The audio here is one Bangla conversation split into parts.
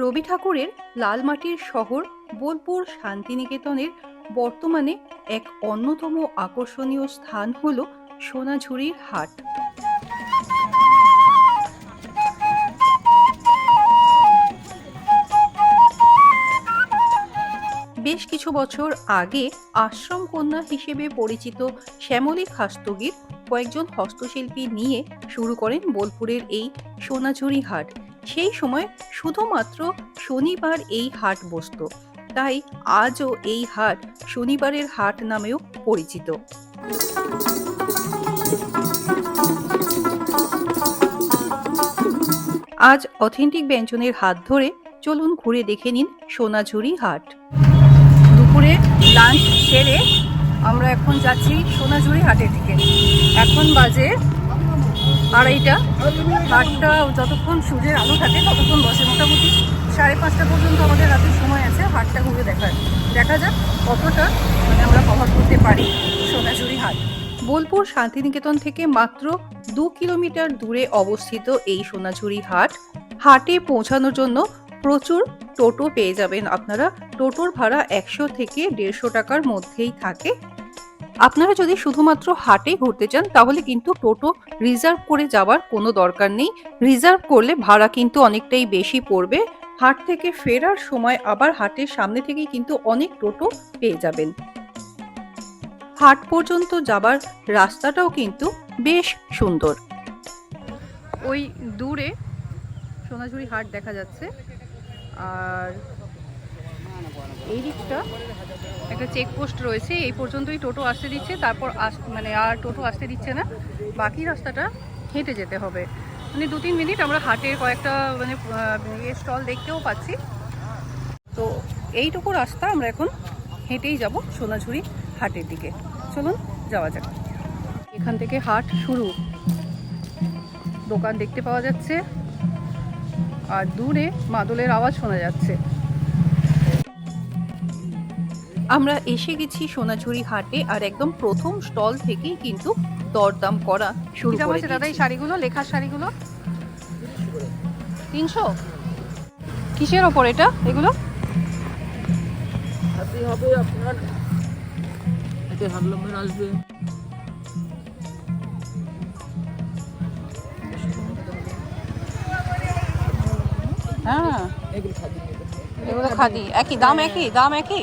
রবি ঠাকুরের লালমাটির শহর বোলপুর শান্তিনিকেতনের বর্তমানে এক অন্যতম আকর্ষণীয় স্থান হল সোনাঝুরির হাট। বেশ কিছু বছর আগে আশ্রম কন্যা হিসেবে পরিচিত শ্যামলী খাস্তগির কয়েকজন হস্তশিল্পী নিয়ে শুরু করেন বোলপুরের এই সোনাঝুরি হাট। সেই সময় শুধুমাত্র শনিবার এই হাট বসতো। তাই আজও এই হাট শনিবারের হাট নামেও পরিচিত। আজ অথেন্টিক ব্যঞ্জনের হাত ধরে চলুন ঘুরে দেখে নিন সোনাঝুরি হাট। দুপুরে লাঞ্চ সেরে আমরা এখন যাচ্ছি সোনাঝুরি হাটের দিকে। এখন বাজে আড়াইটা হাটটা যতক্ষণ সূর্যের আলো থাকে ততক্ষণ বসে। মোটামুটি সাড়ে পাঁচটা পর্যন্ত আমাদের রাতের সময় আছে হাটটা ঘুরে দেখার। দেখা যাক কতটা মানে আমরা কভার করতে পারি সোনাঝুরি হাট। বোলপুর শান্তিনিকেতন থেকে মাত্র দু কিলোমিটার দূরে অবস্থিত এই সোনাঝুরি হাট। হাটে পৌঁছানোর জন্য প্রচুর টোটো পেয়ে যাবেন আপনারা। টোটোর ভাড়া একশো থেকে দেড়শো টাকার মধ্যেই থাকে। আপনারা যদি শুধুমাত্র হাটে ঘুরতে চান, তাহলে কিন্তু টোটো রিজার্ভ করে যাওয়ার কোনো দরকার নেই। রিজার্ভ করলে ভাড়া কিন্তু অনেকটাই বেশি পড়বে। হাট থেকে ফেরার সময় আবার হাটের সামনে থেকেই কিন্তু অনেক টোটো পেয়ে যাবেন। হাট পর্যন্ত যাবার রাস্তাটাও কিন্তু বেশ সুন্দর। ওই দূরে সোনাঝুরি হাট দেখা যাচ্ছে। আর এই দিকটা একটা চেকপোস্ট রয়েছে, এই পর্যন্তই টোটো আসতে দিচ্ছে, তারপর আস মানে আর টোটো আসতে দিচ্ছে না, বাকি রাস্তাটা হেঁটে যেতে হবে। মানে দু তিন মিনিট আমরা হাটের কয়েকটা মানে স্টল দেখতেও পাচ্ছি। তো এইটুকু রাস্তা আমরা এখন হেঁটেই যাব সোনাঝুরি হাটের দিকে। চলুন, যাওয়া যাক। এখান থেকে হাট শুরু। দোকান দেখতে পাওয়া যাচ্ছে। আর দূরে মাদলের আওয়াজ শোনা যাচ্ছে। আমরা এসে গেছি সোনাঝুরি হাটে আর একদম প্রথম স্টল থেকেই কিন্তু দরদাম করা শুরু করে দাদা এই শাড়িগুলো লেখার শাড়িগুলো? তিনশো? কিসের ওপর এটা এগুলো? হবে আপনার। এতে হ্যান্ডলুমের আসবে। হ্যাঁ। এগুলো খাদি একই দাম একই দাম একই দাম একই?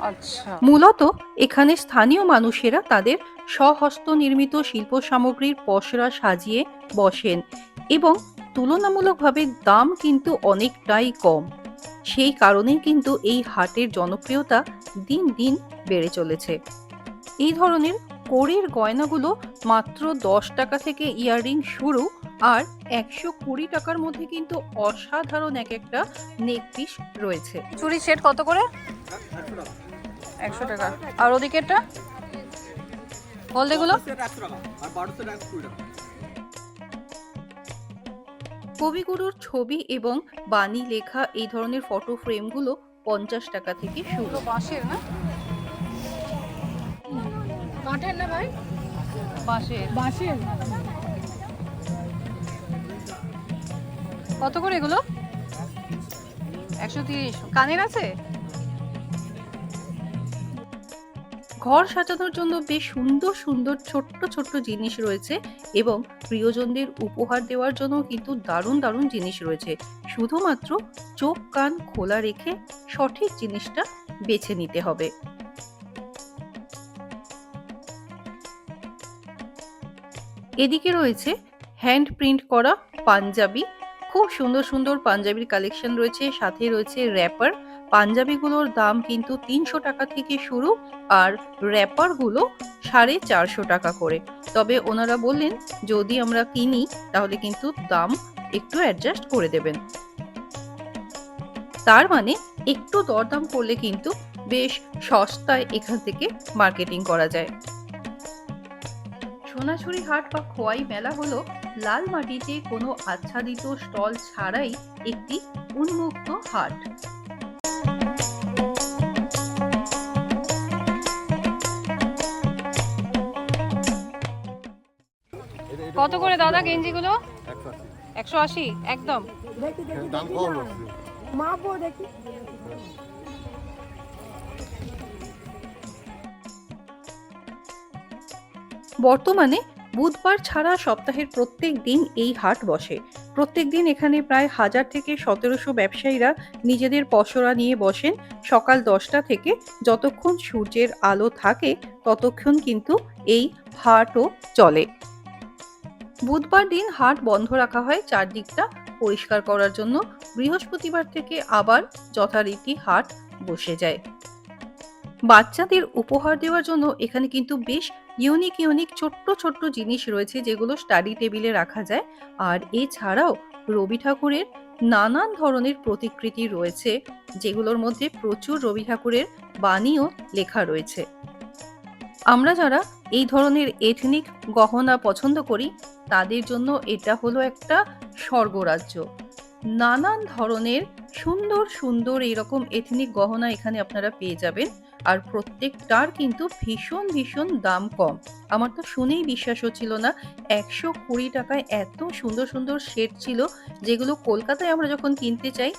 আচ্ছা। মূলত এখানে স্থানীয় মানুষেরা তাদের স্বহস্ত নির্মিত শিল্প সামগ্রীর পসরা সাজিয়ে বসেন এবং তুলনামূলকভাবে দাম কিন্তু অনেকটাই কম। সেই কারণেই কিন্তু এই হাটের জনপ্রিয়তা দিন দিন বেড়ে চলেছে। এই ধরনের কোরের গয়নাগুলো মাত্র দশ টাকা থেকে ইয়াররিং শুরু আর একশো কুড়ি টাকার মধ্যে কিন্তু অসাধারণ এক একটা নেক পিস রয়েছে। চুরি সেট কত করে? একশো টাকা। আর ওদিকেরটা? হলদেগুলো? কবিগুরুর ছবি এবং বাণী লেখা এই ধরনের ফটো ফ্রেমগুলো পঞ্চাশ টাকা থেকে শুরু। বাঁশের না? কাঠের না ভাই? বাঁশের। বাঁশের। কত করে এগুলো? একশো তিরিশ। কানের আছে? ঘর সাজানোর জন্য বেশ সুন্দর সুন্দর ছোট্ট ছোট্ট জিনিস রয়েছে এবং প্রিয়জনদের উপহার দেওয়ার জন্য কিন্তু দারুণ দারুণ জিনিস রয়েছে। শুধুমাত্র চোখ কান খোলা রেখে সঠিক জিনিসটা বেছে নিতে হবে। এদিকে রয়েছে হ্যান্ড প্রিন্ট করা পাঞ্জাবি। খুব সুন্দর সুন্দর পাঞ্জাবির কালেকশন রয়েছে, সাথে রয়েছে র্যাপার পাঞ্জাবিগুলোর দাম কিন্তু তিনশো টাকা থেকে শুরু আর র্যাপারগুলো সাড়ে চারশো টাকা করে। তবে ওনারা বললেন, যদি আমরা কিনি, তাহলে কিন্তু দাম একটু অ্যাডজাস্ট করে দেবেন। তার মানে একটু দরদাম করলে কিন্তু বেশ সস্তায় এখান থেকে মার্কেটিং করা যায়। সোনাঝুরি হাট বা খোয়াই মেলা হলো লাল মাটিতে কোনো আচ্ছাদিত স্টল ছাড়াই একটি উন্মুক্ত হাট। কত করে দাদা গেঞ্জিগুলো? একশো আশি। একদম। দাম কম দেখি। বর্তমানে বুধবার ছাড়া সপ্তাহের প্রত্যেক দিন এই হাট বসে। প্রত্যেক দিন এখানে প্রায় হাজার থেকে সতেরোশো ব্যবসায়ীরা নিজেদের পসরা নিয়ে বসেন। সকাল দশটা থেকে যতক্ষণ সূর্যের আলো থাকে, ততক্ষণ কিন্তু এই হাটও চলে। বুধবার দিন হাট বন্ধ রাখা হয় চারদিকটা পরিষ্কার করার জন্য। বৃহস্পতিবার থেকে আবার যথারীতি হাট বসে যায়। বাচ্চাদের উপহার দেওয়ার জন্য এখানে কিন্তু বেশ ইউনিক ইউনিক ছোট্ট ছোট্ট জিনিস রয়েছে যেগুলো স্টাডি টেবিলে রাখা যায়। আর এছাড়াও রবি ঠাকুরের নানান ধরনের প্রতিকৃতি রয়েছে যেগুলোর মধ্যে প্রচুর রবি ঠাকুরের বাণীও লেখা রয়েছে। আমরা যারা এই ধরনের এথনিক গহনা পছন্দ করি, তাদের জন্য এটা হলো একটা স্বর্গরাজ্য। নানান ধরনের সুন্দর সুন্দর এরকম এথনিক গহনা এখানে আপনারা পেয়ে যাবেন। আর প্রত্যেকটার কিন্তু ভীষণ ভীষণ দাম কম। আমার তো শুনেই বিশ্বাস হচ্ছিল না একশো কুড়ি টাকায় এত সুন্দর সুন্দর সেট ছিল যেগুলো কলকাতায় আমরা যখন কিনতে চাই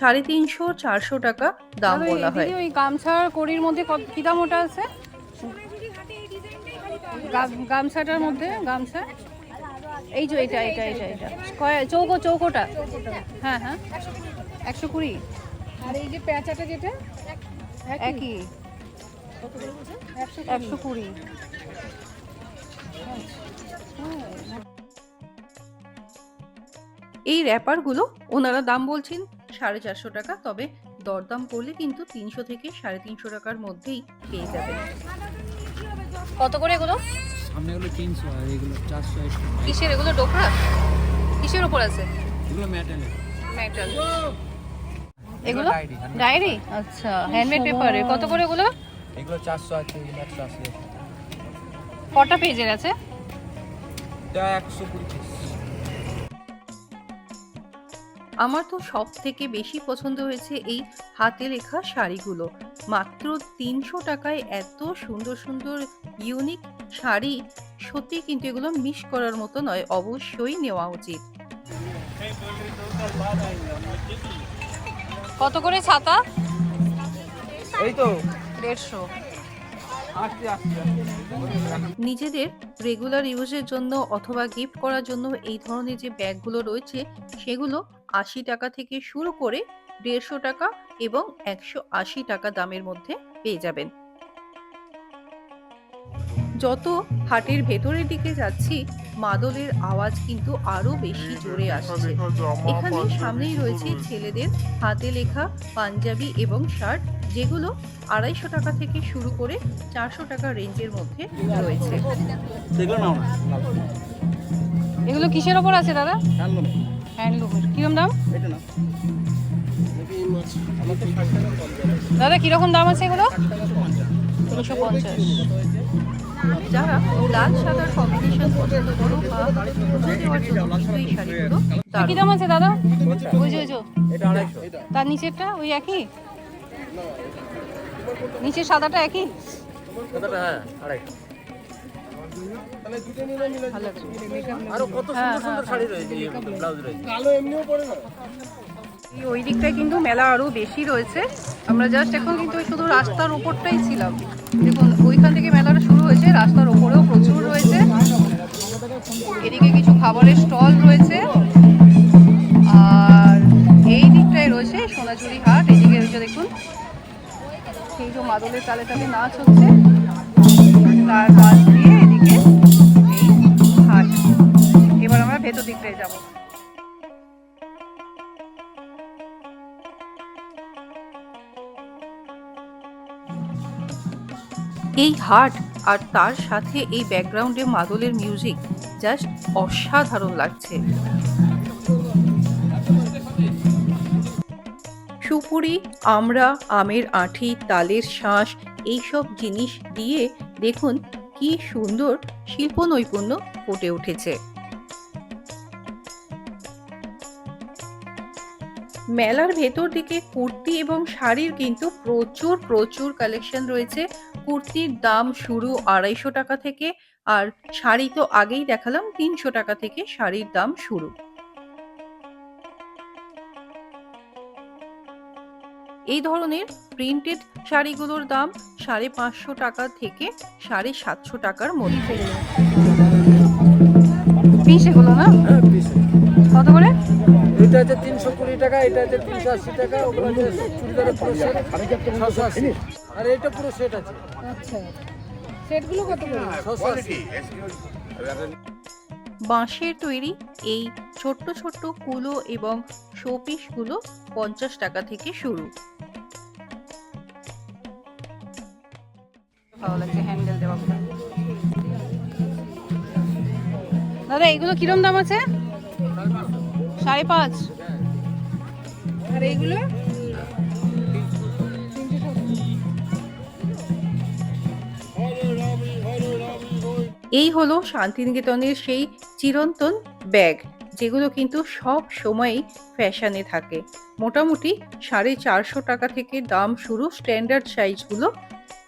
সাড়ে তিনশো চারশো টাকা দাম বলা হয়। ওই গামছার কড়ির মধ্যে কত- কি দাম ওটা আছে? গামছাটার মধ্যে গামছা? এই যে এটা এটা এটা এটা। কয় চৌকো চৌকোটা? হ্যাঁ হ্যাঁ। একশো কুড়ি? আর এই যে পেঁচাটা যেটা? একই? একশো কুড়ি। এই র্যাপারগুলো ওনারা দাম বলছেন সাড়ে চারশো টাকা তবে দরদাম করলে কিন্তু তিনশো থেকে সাড়ে তিনশো টাকার মধ্যেই পেয়ে যাবে। কত করে এগুলো? সামনে এগুলো তিনশো আর এগুলো চারশো কিসের? এগুলো ডোকরা? কিসের ওপর আছে? এগুলো মেটাল এগুলো ডায়েরি আচ্ছা হ্যান্ডমেড পেপারে কত করে এগুলো? এগুলো চারশো আছে একশো আশি কটা পেজের আছে? এটা একশো কুড়ি পিস আমার তো সব থেকে বেশি পছন্দ হয়েছে এই হাতে লেখা শাড়িগুলো। মাত্র তিনশো টাকায় এত সুন্দর সুন্দর ইউনিক শাড়ি। সত্যি কিন্তু এগুলো মিস করার মতো নয় অবশ্যই নেওয়া উচিত। কত করে ছাতা? এই তো। দেড়শো। নিজেদের রেগুলার ইউজের জন্য অথবা গিফট করার জন্য এই ধরনের যে ব্যাগগুলো রয়েছে সেগুলো আশি টাকা থেকে শুরু করে দেড়শো টাকা এবং একশো আশি টাকা দামের মধ্যে পেয়ে যাবেন। যত হাটের ভেতরের দিকে যাচ্ছি মাদলের আওয়াজ কিন্তু আরও বেশি জোরে আসছে। এখানে সামনেই রয়েছে ছেলেদের হাতে লেখা পাঞ্জাবি এবং শার্ট যেগুলো আড়াইশো টাকা থেকে শুরু করে চারশো টাকা রেঞ্জের মধ্যে রয়েছে। এগুলো কিসের ওপর আছে দাদা? হ্যান্ডলুমের। কিরম দাম? দাদা কীরকম দাম আছে এগুলো? তিনশো পঞ্চাশ। যারা লাল সাদার কম্বিনেশন পছন্দ করো বা পুজো দেওয়ার জন্য কিন্তু এই শাড়িগুলো কি দাম আছে দাদা? ওই যে ওই যে। এটা আড়াইশো। তার নিচেরটা ওই একই? নিচের সাদাটা একই? কতটা হ্যাঁ আড়াইশো। আরও কত সুন্দর সুন্দর শাড়ি রয়েছে ব্লাউজ রয়েছে। এই ওই দিকটায় কিন্তু মেলা আরও বেশি রয়েছে। আমরা জাস্ট এখন কিন্তু শুধু রাস্তার উপরটাই ছিলাম। দেখুন ওইখান থেকে মেলাটা হয়েছে, রাস্তার ওপরেও প্রচুর রয়েছে। এদিকে কিছু খাবারের স্টল রয়েছে। আর এই দিকটায় রয়েছে সোনাঝুরি হাট, এদিকে রয়েছে দেখুন, সেই যে মাদলের তালে তালে নাচ হচ্ছে। তার পাশ দিয়ে এদিকে হাট। এবার আমরা ভেতর দিকটায় যাব। এই হাট আর তার সাথে এই ব্যাকগ্রাউন্ডে মাদলের মিউজিক জাস্ট অসাধারণ লাগছে। সুপুরি, আমরা, আমের আঁঠি, তালের শাঁস এইসব জিনিস দিয়ে দেখুন কি সুন্দর শিল্প নৈপুণ্য ফুটে উঠেছে। মেলার ভেতর দিকে কুর্তি এবং শাড়ির কিন্তু প্রচুর প্রচুর কালেকশন রয়েছে। কুর্তির দাম শুরু আড়াইশো টাকা থেকে আর শাড়ি তো আগেই দেখালাম তিনশো টাকা থেকে শাড়ির দাম শুরু। এই ধরনের প্রিন্টেড শাড়িগুলোর দাম সাড়ে পাঁচশো টাকা থেকে সাড়ে সাতশো টাকার মধ্যে। পিস এগুলো না? হ্যাঁ, কত করে? হচ্ছে তিনশো কুড়ি টাকা এটা হচ্ছে তিনশো আশি টাকা ওগুলো হচ্ছে চুড়িদারের পুরো সেট ছশো আশি। আর এটা পুরো সেট আছে। আচ্ছা। সেটগুলো কত ছশো আশি। বাঁশের তৈরি এই ছোট্ট ছোট্ট কুলো এবং শোপিসগুলো পঞ্চাশ টাকা থেকে শুরু। ভালো লাগছে হ্যান্ডেল দেওয়া। দাদা এগুলো কিরম দাম আছে? সাড়ে পাঁচ। আর এইগুলো? এই হলো শান্তিনিকেতনের সেই চিরন্তন ব্যাগ যেগুলো কিন্তু সব সময়ই ফ্যাশনে থাকে। মোটামুটি সাড়ে চারশো টাকা থেকে দাম শুরু স্ট্যান্ডার্ড সাইজগুলো।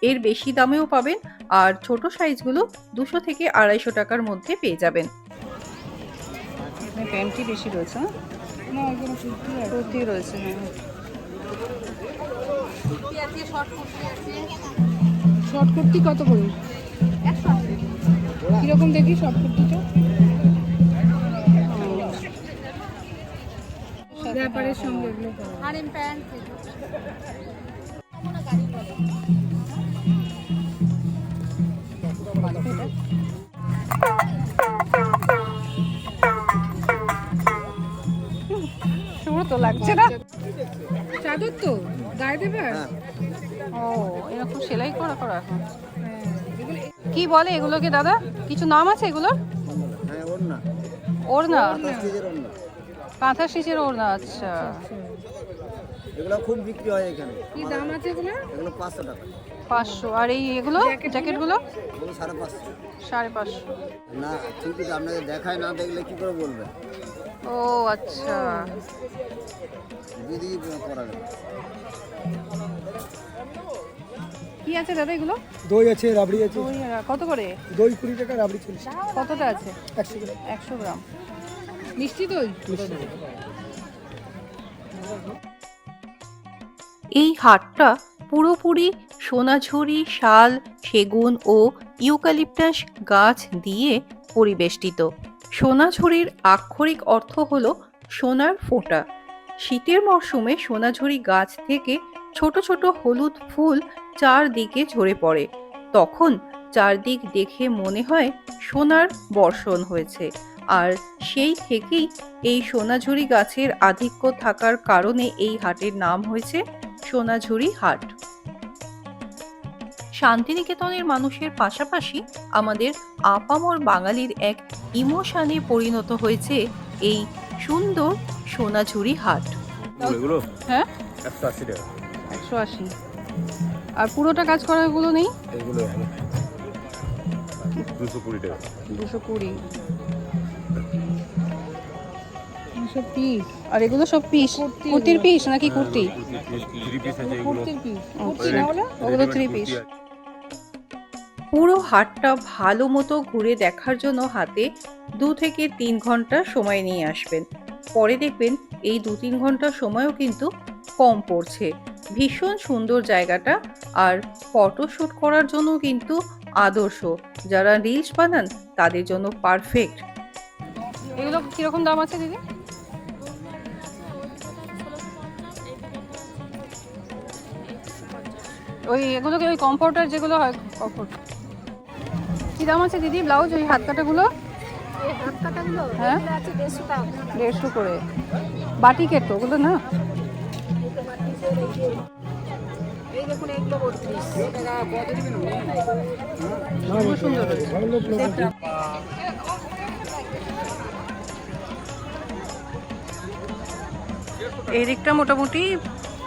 এর বেশি দামেও পাবেন আর ছোট সাইজগুলো দুশো থেকে আড়াইশো টাকার মধ্যে পেয়ে যাবেন। এখানে প্যান্টই বেশি রয়েছে। না এখানে কুর্তি রয়েছে হ্যাঁ। শর্ট কুর্তি কত করে? কীরকম দেখি শর্ট কুর্তিটা? ব্যাপারের সঙ্গে এগুলো পরা। সুন্দর তো লাগছে না? চাদর তো গায়ে দেবে? ও এরকম সেলাই করা করা এখন। হ্যাঁ, কি বলে এগুলোকে দাদা? কিছু নাম আছে এগুলোর? হ্যাঁ ওর না ওড়না। না কাঁথা স্টিচের ওড়না আচ্ছা। এগুলো খুব বিক্রি হয় এখানে। কি দাম আছে এগুলো এগুলো পাঁচশো টাকা। পাঁচশো। আর এই এগুলো? জ্যাকেটগুলো? না দেখায় না দেখলে কি করে বলবে ও আচ্ছা। কি আছে দাদা এগুলো? দই আছে রাবড়ি আছে। দই কত করে? দই কুড়ি টাকা রাবড়ি চল্লিশ কতটা আছে? একশো গ্রাম। একশো গ্রাম। মিষ্টি দই? এই হাটটা পুরোপুরি সোনাঝুরি শাল সেগুন ও ইউক্যালিপটাস গাছ দিয়ে পরিবেষ্টিত। সোনাঝুরির আক্ষরিক অর্থ হল সোনার ফোঁটা। শীতের মরশুমে সোনাঝুরি গাছ থেকে ছোট ছোট হলুদ ফুল চারদিকে ঝরে পড়ে। তখন চারদিক দেখে মনে হয় সোনার বর্ষণ হয়েছে। আর সেই থেকেই এই সোনাঝুরি গাছের আধিক্য থাকার কারণে এই হাটের নাম হয়েছে সোনাঝুরি হাট। শান্তিনিকেতনের মানুষের পাশাপাশি আমাদের আপামর বাঙালির এক ইমোশনে পরিণত হয়েছে এই সুন্দর সোনাঝুরি হাট। হ্যাঁ? একশো আশি টাকা। একশো আশি। আর পুরোটা কাজ করাগুলো নেই? এগুলো দুশো কুড়ি টাকা। দুশো কুড়ি। সব পিস। আর এগুলো সব পিস? কুর্তির পিস নাকি কুর্তি? Three piece. আছে এগুলো কুর্তির পিস। কুর্তি। না হলে ওগুলো থ্রি পিস পুরো হাটটা ভালো মতো ঘুরে দেখার জন্য হাতে দু থেকে তিন ঘণ্টা সময় নিয়ে আসবেন। পরে দেখবেন এই দু তিন ঘণ্টা সময়ও কিন্তু কম পড়ছে। ভীষণ সুন্দর জায়গাটা আর ফটোশ্যুট করার জন্য কিন্তু আদর্শ। যারা রিলস বানান, তাদের জন্য পারফেক্ট। এগুলো কীরকম দাম আছে দিদি? ওই এগুলোকে ওই কমফোর্টার যেগুলো হয় কমফোর্ট দাম আছে দিদি ব্লাউজ ওই হাত কাটাগুলো? হ্যাঁ? দেড়শো করে। বাটিকের তো ওগুলো না? সুন্দর এই দিকটা মোটামুটি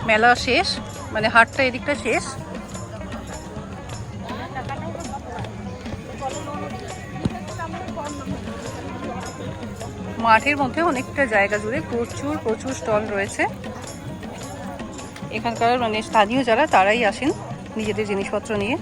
মেলা শেষ মানে হাটটা এদিকটা শেষ। মাঠের মধ্যে অনেকটা জায়গা জুড়ে প্রচুর প্রচুর স্টল রয়েছে। এখানকার মানে স্থানীয় যারা, তারাই আসেন নিজেদের জিনিসপত্র নিয়ে।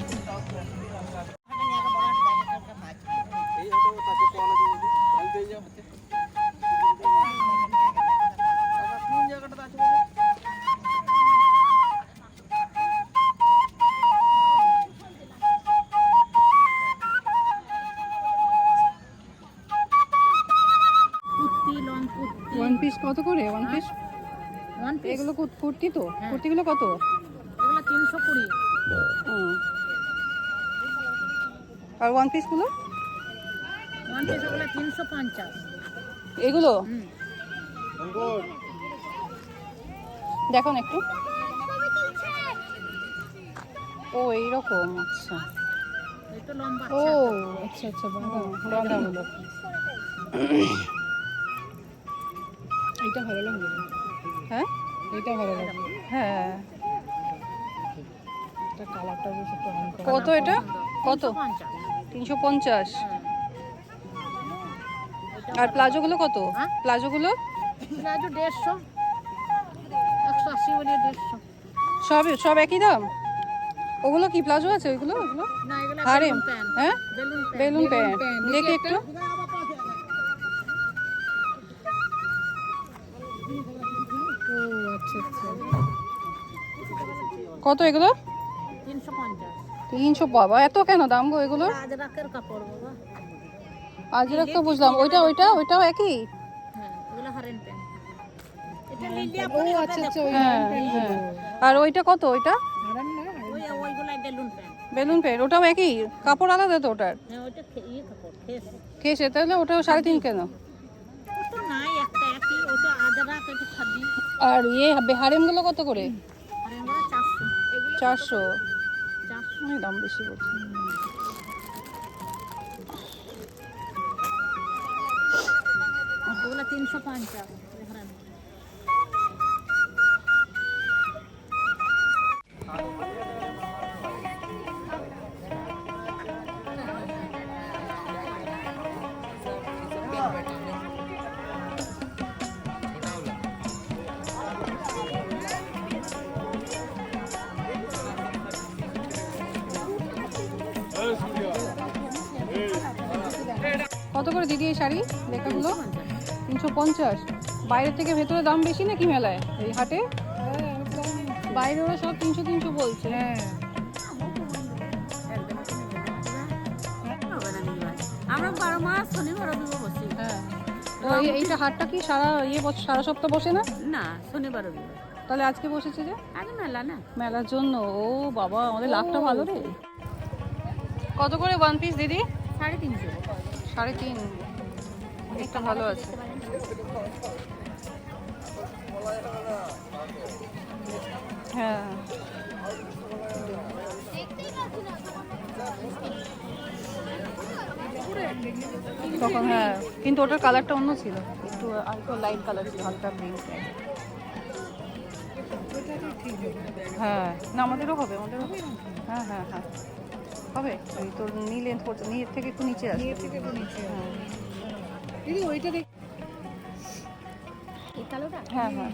এগুলো কুর্তি তো? কুর্তিগুলো কত? এগুলো তিনশো কুড়ি। আর ওয়ান পিসগুলো ওয়ান পিস ওগুলো তিনশো পঞ্চাশ। এগুলো। দেখুন একটু। ও এইরকম আচ্ছা। ও আচ্ছা আচ্ছা বাঁধা বাঁধাগুলো এইটা ভালো লাগবে হ্যাঁ? এইটা ভালো লাগবে হ্যাঁ। এটা কালারটা বেশ একটু কত এটা? কত? তিনশো পঞ্চাশ। আর প্লাজোগুলো কত? হ্যাঁ? প্লাজোগুলো? প্লাজো দেড়শো। একশো আশি বলে দেড়শো। সব সব একই দাম? ওগুলো কি প্লাজো আছে? ওইগুলো? ওগুলো প্যান্ট। হ্যাঁ? Balloon pant. দেখি একটু। কত এগুলো? তিনশো পঞ্চাশ। বাবা এত কেন দাম গো এগুলো? আজরাক তো বুঝলাম। ওইটা ওইটা ওইটাও একই? হ্যাঁ আচ্ছা আচ্ছা হ্যাঁ হ্যাঁ। আর ওইটা কত ওইটা? বেলুন প্যান্ট পেন ওটাও একই? কাপড় আলাদা তো ওটার? খেয়েছে তাহলে ওটাও সাড়ে তিন কেন? আর ইয়ে হারেমগুলো কত করে? চারশো। দাম বেশি বলছে। তিনশো পঞ্চাশ। শাড়ি লেখাগুলো? তিনশো পঞ্চাশ। বাইরে থেকে ভেতরে দাম বেশি নাকি মেলায়? এই হাটে? বাইরে ওরা সব তিনশো তিনশো বলছে। হ্যাঁ আমরা বারো মাস শনিবার রবিবার বসি। হ্যাঁ। এইটা হাটটা কি সারা ইয়ে সারা সপ্তাহ বসে না? না শনিবার রবিবার। তাহলে আজকে বসেছে যে? আগে মেলা না। মেলার জন্য। ও বাবা আমাদের লাভটা ভালো রে। কত করে ওয়ান পিস দিদি? সাড়ে তিনশো। সাড়ে তিন। একটা ভালো আছে। হ্যাঁ। তখন হ্যাঁ। কিন্তু ওটার কালারটা অন্য ছিল। একটু আরেকটু লাইট কালার ছিল হালকা হ্যাঁ। না আমাদেরও হবে আমাদেরও হ্যাঁ হ্যাঁ হ্যাঁ। হবে? ওই তোর নি লেন্থ নিয়ের থেকে একটু নিচে আসবে। নিচে। হ্যাঁ। দিদি ওইটা দেখ। এই কালোটা? হ্যাঁ হ্যাঁ।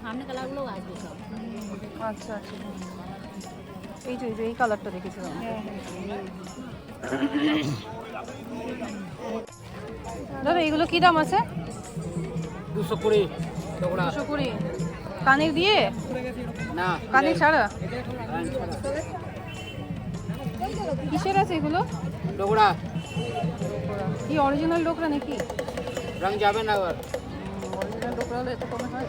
সামনে কালারগুলো আসবে সব। আচ্ছা আচ্ছা। এই যে এই কালারটা দেখেছিলাম দাদা এগুলো কি দাম আছে? দুশো কুড়ি দুশো কুড়ি। কানের দিয়ে? না। কানের ছাড়া। কিসের আছে এগুলো? ডোকরা কি অরিজিনাল লোকরা নাকি? রং যাবে না আবার। অরিজিনাল লোকরা হলে এত কমে হয়।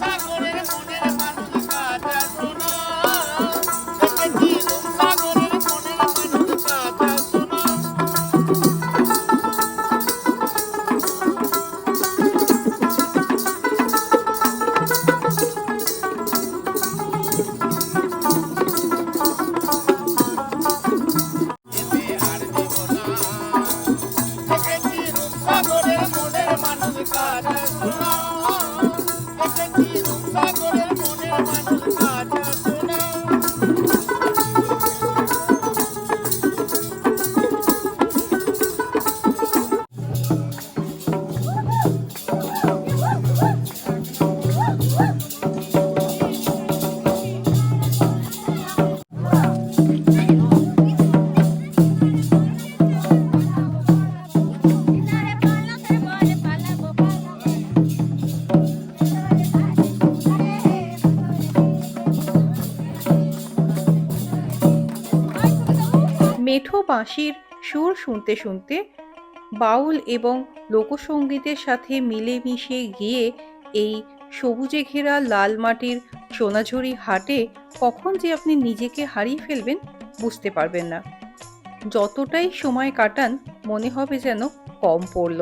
সাগরের মানুষ কাজ মেঠো বাঁশির সুর শুনতে শুনতে বাউল এবং লোকসঙ্গীতের সাথে মিলেমিশে গিয়ে এই সবুজে ঘেরা লাল মাটির সোনাঝুরি হাটে কখন যে আপনি নিজেকে হারিয়ে ফেলবেন বুঝতে পারবেন না। যতটাই সময় কাটান, মনে হবে যেন কম পড়ল।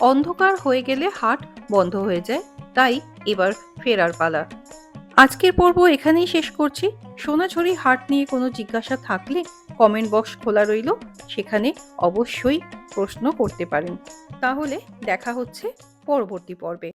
অন্ধকার হয়ে গেলে হাট বন্ধ হয়ে যায়, তাই এবার ফেরার পালা। আজকের পর্ব এখানেই শেষ করছি। সোনাঝুরি হাট নিয়ে কোনো জিজ্ঞাসা থাকলে কমেন্ট বক্স খোলা রইল, সেখানে অবশ্যই প্রশ্ন করতে পারেন। তাহলে দেখা হচ্ছে পরবর্তী পর্বে।